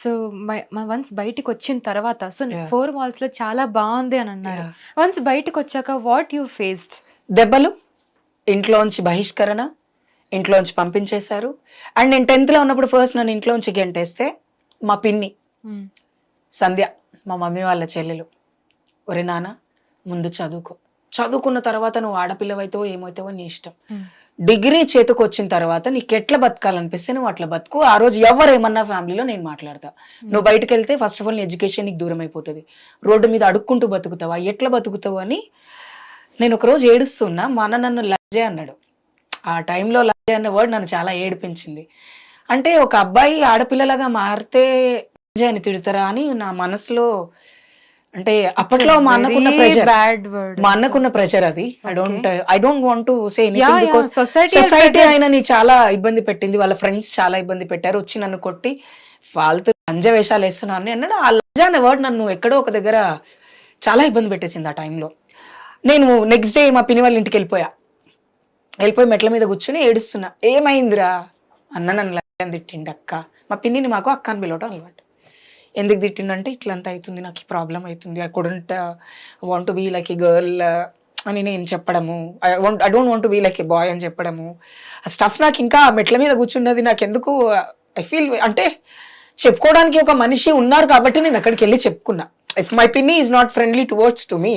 So once బయటికి వచ్చిన తర్వాత సో. ఫోర్ వాల్స్లో చాలా బాగుంది అని అన్నారు. వన్స్ బయటికి వచ్చాక వాట్ యూ ఫేస్డ్? దెబ్బలు ఇంట్లోంచి బహిష్కరణ ఇంట్లోంచి పంపించేశారు. అండ్ నేను టెన్త్లో ఉన్నప్పుడు ఫస్ట్ నన్ను ఇంట్లోంచి గెంటేస్తే మా పిన్ని సంధ్య మా మమ్మీ వాళ్ళ చెల్లెలు ఒరే నాన్న ముందు చదువుకో. చదువుకున్న తర్వాత నువ్వు ఆడపిల్లవైతే ఏమవుతావో నీ ఇష్టం. డిగ్రీ చేతికి వచ్చిన తర్వాత నీకు ఎట్లా బతకాలనిపిస్తే నువ్వు అట్లా బతుకు. ఆ రోజు ఎవరేమన్నా ఫ్యామిలీలో నేను మాట్లాడతా. నువ్వు బయటకు వెళ్తే ఫస్ట్ ఆఫ్ ఆల్ నీ ఎడ్యుకేషన్ నీకు దూరం అయిపోతుంది రోడ్డు మీద అడుక్కుంటూ బతుకుతావా? ఎట్లా బతుకుతావు అని నేను ఒకరోజు ఏడుస్తున్నా. మా అన్న నన్ను లజ్జే అన్నాడు. ఆ టైంలో లజ్జే అనే వర్డ్ నన్ను చాలా ఏడిపించింది. అంటే ఒక అబ్బాయి ఆడపిల్లలాగా మారితే లజ్జే అని తిడతారా అని నా మనసులో అంటే అప్పట్లో మా అన్నకున్న ప్రెషర్ మా అన్నకున్న ప్రెషర్ అది. I don't I don't want to say because society pressures. ఆయనని చాలా ఇబ్బంది పెట్టింది. వాళ్ళ ఫ్రెండ్స్ చాలా ఇబ్బంది పెట్టారు. వచ్చి నన్ను కొట్టి వాళ్ళతో లంజ వేషాలు వేస్తున్నాను అని అన్నాడు. ఆ లంజ అనే వర్డ్ నన్ను ఎక్కడో ఒక దగ్గర చాలా ఇబ్బంది పెట్టేసింది ఆ టైంలో నేను నెక్స్ట్ డే మా పిన్ని వాళ్ళ ఇంటికి వెళ్ళిపోయా. వెళ్ళిపోయి మెట్ల మీద కూర్చొని ఏడుస్తున్నా. ఏమైందిరా? అన్న నన్ను లంజ తిట్టిండి అక్క. మా పిన్నిని మాకు అక్క అని పిలవటం అలవాటు. ఎందుకు తిట్టిండంటే ఇట్లంతా అవుతుంది నాకు ప్రాబ్లం అవుతుంది I couldn't want to be like a girl అని నేను చెప్పడము. I want I don't want to be like a boy అని చెప్పడము. ఆ స్టఫ్ నాకు ఇంకా మెట్ల మీద కూర్చున్నది నాకు ఎందుకు ఐ uh, ఫీల్ అంటే చెప్పుకోవడానికి ఒక మనిషి ఉన్నారు కాబట్టి నేను అక్కడికి వెళ్ళి చెప్పుకున్నా. ఇఫ్ మై పిన్ని is not friendly towards to me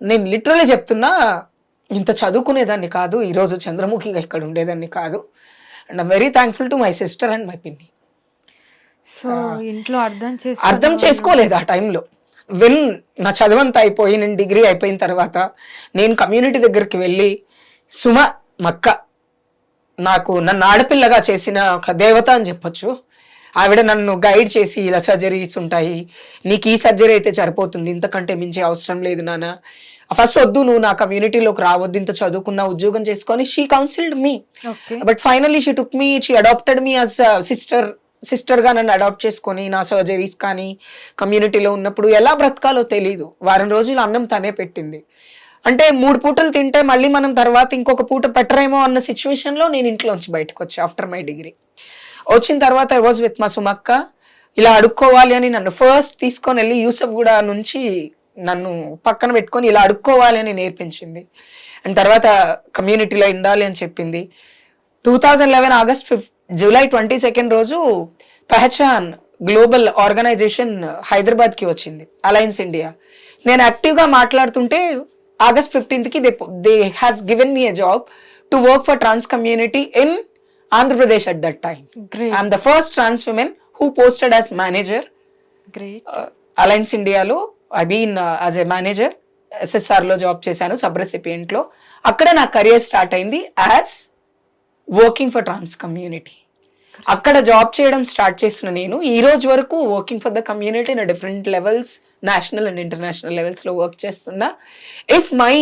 నేను లిటరలీ చెప్తున్నా ఇంత చదువుకునేదాన్ని కాదు ఈరోజు చంద్రముఖిగా ఇక్కడ ఉండేదాన్ని కాదు. And I'm very thankful to my sister and my పిన్ని. సో ఇంట్లో అర్థం చేసి అర్థం చేసుకోలేదు ఆ టైంలో. వెన్ నా చదువంతా అయిపోయి నేను డిగ్రీ అయిపోయిన తర్వాత నేను కమ్యూనిటీ దగ్గరికి వెళ్ళి సుమ మక్క నాకు నన్ను ఆడపిల్లగా చేసిన ఒక దేవత అని చెప్పొచ్చు. ఆవిడ నన్ను గైడ్ చేసి ఇలా సర్జరీస్ ఉంటాయి. నీకు ఈ సర్జరీ అయితే సరిపోతుంది. ఇంతకంటే మించి అవసరం లేదు నాన్న. ఫస్ట్ వద్దు నువ్వు నా కమ్యూనిటీలోకి రావద్దు. ఇంత చదువుకున్న ఉద్యోగం చేసుకొని she counselled me but finally she took me she adopted me as sister సిస్టర్గా నన్ను అడాప్ట్ చేసుకొని నా సర్జరీస్ కానీ కమ్యూనిటీలో ఉన్నప్పుడు ఎలా బ్రతకాలో తెలియదు వారం రోజులు అన్నం తనే పెట్టింది. అంటే మూడు పూటలు తింటే మళ్ళీ మనం తర్వాత ఇంకొక పూట పెట్టరేమో అన్న సిచ్యువేషన్లో నేను ఇంట్లోంచి బయటకు వచ్చి ఆఫ్టర్ మై డిగ్రీ వచ్చిన తర్వాత ఐ వాజ్ విత్ మా సుమక్క ఇలా అడుక్కోవాలి అని నన్ను ఫస్ట్ తీసుకొని వెళ్ళి యూసఫ్ కూడా నుంచి నన్ను పక్కన పెట్టుకొని ఇలా అడుక్కోవాలి అని నేర్పించింది. అండ్ తర్వాత కమ్యూనిటీలో ఉండాలి అని చెప్పింది. టూ థౌజండ్ లెవెన్ ఆగస్ట్ ఫిఫ్ జూలై ట్వంటీ సెకండ్ రోజు పెహచాన్ గ్లోబల్ ఆర్గనైజేషన్ హైదరాబాద్కి వచ్చింది అలయన్స్ ఇండియా నేను యాక్టివ్గా మాట్లాడుతుంటే August ఫిఫ్టీన్త్కి they they has given me a job to work for trans community in Andhra Pradesh at that time. I'm the first trans women who posted as manager. Alliance ఇండియాలో I been as a manager ఎస్ఎస్ఆర్లో job చేశాను sub రెసిపియంట్లో అక్కడ నా career start అయింది as working for trans community అక్కడ job చేయడం start చేసిన నేను ఈ రోజు వరకు working for the community in different levels national and international లెవెల్స్లో వర్క్ చేస్తున్నా. If my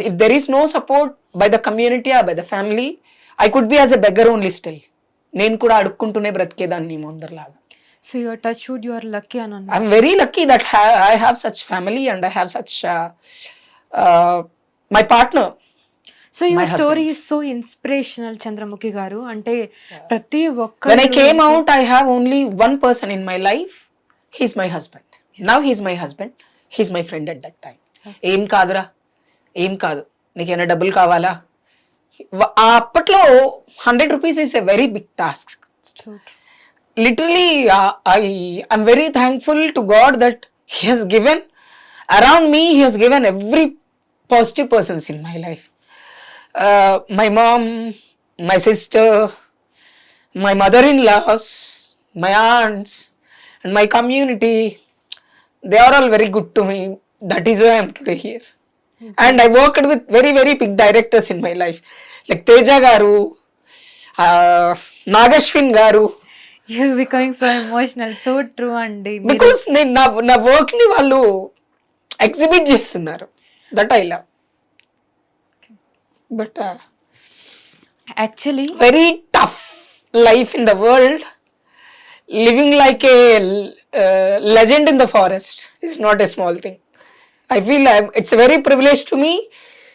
if there is no support by the community by the family I could be as a beggar only still నేను కూడా అడుక్కుంటూనే బ్రతికేదాన్ని ముందరలాగా. So you're touch wood you're lucky అని అన్నారు. I'm very lucky that ha- I have such family and I have such so your. Story is so inspirational Chandramukhi garu అంటే ప్రతి ఒక్క When I came out, I have only one person in my life. He's my husband. Now he's my husband. He's my friend at that time. ఏం కాదురా ఏం కాదు నీకేమైనా డబ్బులు కావాలా అప్పట్లో hundred rupees is a very big task literally uh, i i'm very thankful to god that he has given around me he has given every positive persons in my uh, my mom my sister my mother-in-laws my aunts and my community they are all very good to me that is why i'm today here and i worked with very very big directors in my life like teja garu uh, nagashwin garu you becoming so emotional so true అండి because నేను నా నా వర్క్ని వాళ్ళు exhibit చేస్తున్నారు that I love but actually very tough life in the world living like a legend in the forest is not a small thing I feel it's very privilege to me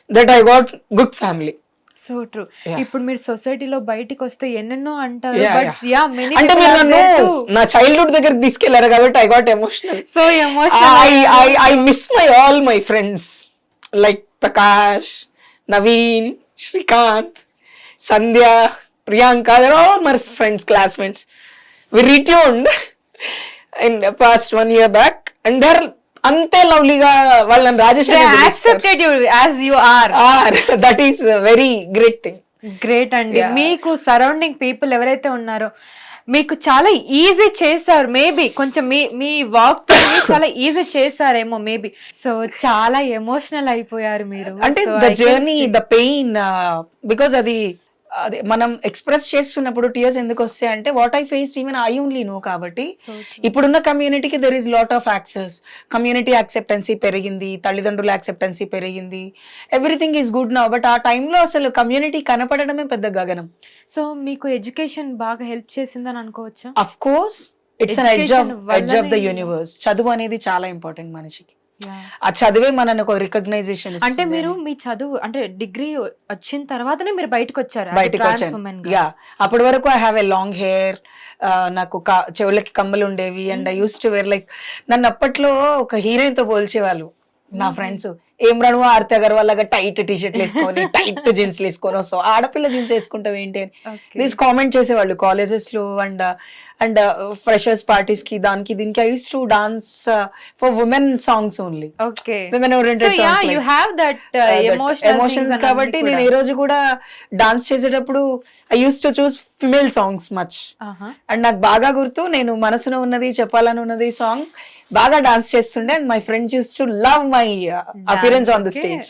that I got good family so true. ఇప్పుడు మీరు సొసైటీలో బయటికి వస్తే ఎన్నెన్నో అంటారు అంటే మీరు నన్ను నా చైల్డ్హుడ్ దగ్గరికి తీసుకెళ్ళారు కాబట్టి I got emotional so emotional I I miss my all my friends like Prakash Naveen Srikanth Sandhya Priyanka there all my friends classmates we returned in past one year back and there అంతే లవ్లీగా వాళ్ళని Rajesh accepted you as you are that is very great thing great అండి. మీకు surrounding people ఎవరైతే ఉన్నారో మీకు చాలా easy చేశారు మేబీ కొంచెం మీ మీ వాక్ చాలా ఈజీ చేశారేమో మేబీ సో చాలా ఎమోషనల్ అయిపోయారు మీరు. అంటే the journey the pain because అది అది మనం ఎక్స్ప్రెస్ చేస్తున్నప్పుడు టీయర్స్ ఎందుకు వస్తాయి అంటే what I face even I only know కాబట్టి. ఇప్పుడున్న కమ్యూనిటీకి there is lot of access community acceptancy పెరిగింది తల్లిదండ్రుల యాక్సెప్టెన్సీ పెరిగింది. Everything is good now but ఆ టైంలో అసలు కమ్యూనిటీ కనపడడమే పెద్ద గగనం. సో మీకు ఎడ్యుకేషన్ బాగా హెల్ప్ చేసిందని అనుకోవచ్చా? Of course it's edge of Education edge of the universe చదువు అనేది చాలా ఇంపార్టెంట్ మనిషికి. ఆ చదువే మనకు ఒక రికగ్నైజేషన్ అంటే మీరు మీ చదువు అంటే డిగ్రీ వచ్చిన తర్వాతనే మీరు బయటకు వచ్చారు బయటకు వచ్చాను యా అప్పటి వరకు I have a long hair నాకు చెవులకి కమ్మలు ఉండేవి and I use to wear like నన్ను అప్పట్లో ఒక హీరోయిన్తో పోల్చేవాళ్ళు నా ఫ్రెండ్స్. ఏం రణు ఆర్తి అగర్వాల్ లాగా టైట్ టీ షర్ట్లు వేసుకొని టైట్ జీన్స్ వేసుకొని వస్తావు ఆడపిల్ల జీన్స్ వేసుకుంటావు ఏంటి అని దిస్ కామెంట్ చేసేవాళ్ళు కాలేజెస్లో అండ్ అండ్ ఫ్రెషర్స్ పార్టీస్కి దానికి దీనికి I use to dance for women songs only okay women oriented yeah songs you have that emotions కాబట్టి నేను ఏ రోజు కూడా డాన్స్ చేసేటప్పుడు I use to choose female songs much and నాకు బాగా గుర్తు నేను మనసులో ఉన్నది చెప్పాలని ఉన్నది సాంగ్ బాగా డాన్స్ చేస్తుండే and my friends use to love my appearance on the stage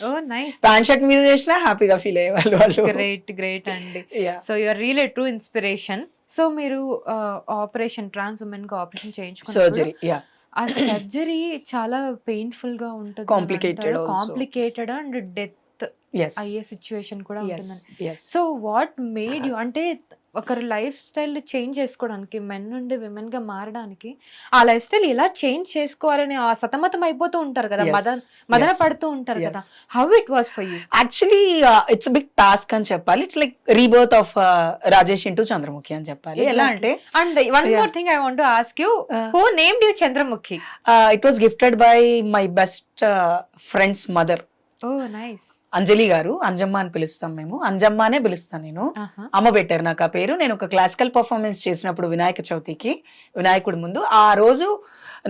pant shirt మీద చేసినా హ్యాపీగా ఫీల్ అయ్యేవాళ్ళు వాళ్ళు. గ్రేట్ గ్రేట్ అండి. So you're real true inspiration so మీరు ఆపరేషన్ ట్రాన్స్ ఉమెన్గా ఆపరేషన్ చేయించుకున్నారు సర్జరీ యా ఆ సర్జరీ చాలా పెయిన్ఫుల్గా ఉంటుంది also. కాంప్లికేటెడ్ అండ్ డెత్ అయ్యే సిచ్యువేషన్ కూడా ఉంటుందని. సో వాట్ మేడ్ యూ అంటే ఒకరి లైఫ్ స్టైల్ చేంజ్ చేసుకోవడానికి మెన్ నుండి విమెన్గా మారడానికి ఆ లైఫ్ స్టైల్ ఎలా చేంజ్ చేసుకోవాలని ఆ సతమతం అయిపోతూ ఉంటారు కదా. మదన మదన. పడుతూ ఉంటారు. కదా how it was for you actually it's big task అని చెప్పాలి it's like rebirth of Rajesh into Chandramukhi అని చెప్పాలి ఎలా. అంటే and one. More thing I want ask you. Who named you Chandramukhi it was gifted by my best friends mother oh nice Anjali garu Anjamma అని పిలుస్తాం మేము. అంజమ్మ అనే పిలుస్తాను నేను అమ్మ పెట్టారు నాకు ఆ పేరు. నేను ఒక క్లాసికల్ పర్ఫార్మెన్స్ చేసినప్పుడు వినాయక చవితికి వినాయకుడి ముందు ఆ రోజు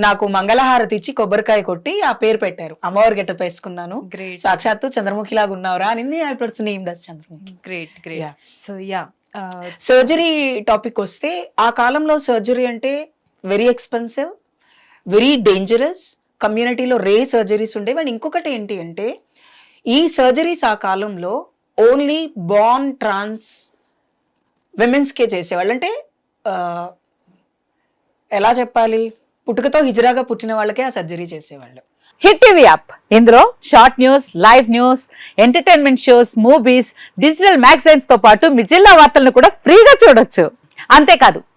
నాకు మంగళహారతి ఇచ్చి కొబ్బరికాయ కొట్టి ఆ పేరు పెట్టారు. అమ్మవారి గెటప్ వేసుకున్నాను. సాక్షాత్తు చంద్రముఖి లాగా ఉన్నావురా అనింది ఇప్పుడు name does Chandramukhi. Great Yeah. Great so yeah surgery topic వస్తే ఆ కాలంలో సర్జరీ అంటే వెరీ ఎక్స్పెన్సివ్ వెరీ డేంజరస్ కమ్యూనిటీలో రే సర్జరీస్ ఉండేవి. అండ్ ఇంకొకటి ఏంటి అంటే ఈ సర్జరీస్ ఆ కాలంలో ఓన్లీ బాన్ ట్రాన్స్ విమెన్స్కే చేసేవాళ్ళు. అంటే ఎలా చెప్పాలి? పుట్టుకతో హిజరాగా పుట్టిన వాళ్ళకే ఆ సర్జరీ చేసేవాళ్ళు. Hit TV app. ఇందులో short news live news entertainment shows movies digital మ్యాగజైన్స్తో పాటు మీ జిల్లా వార్తలను కూడా ఫ్రీగా చూడొచ్చు. అంతేకాదు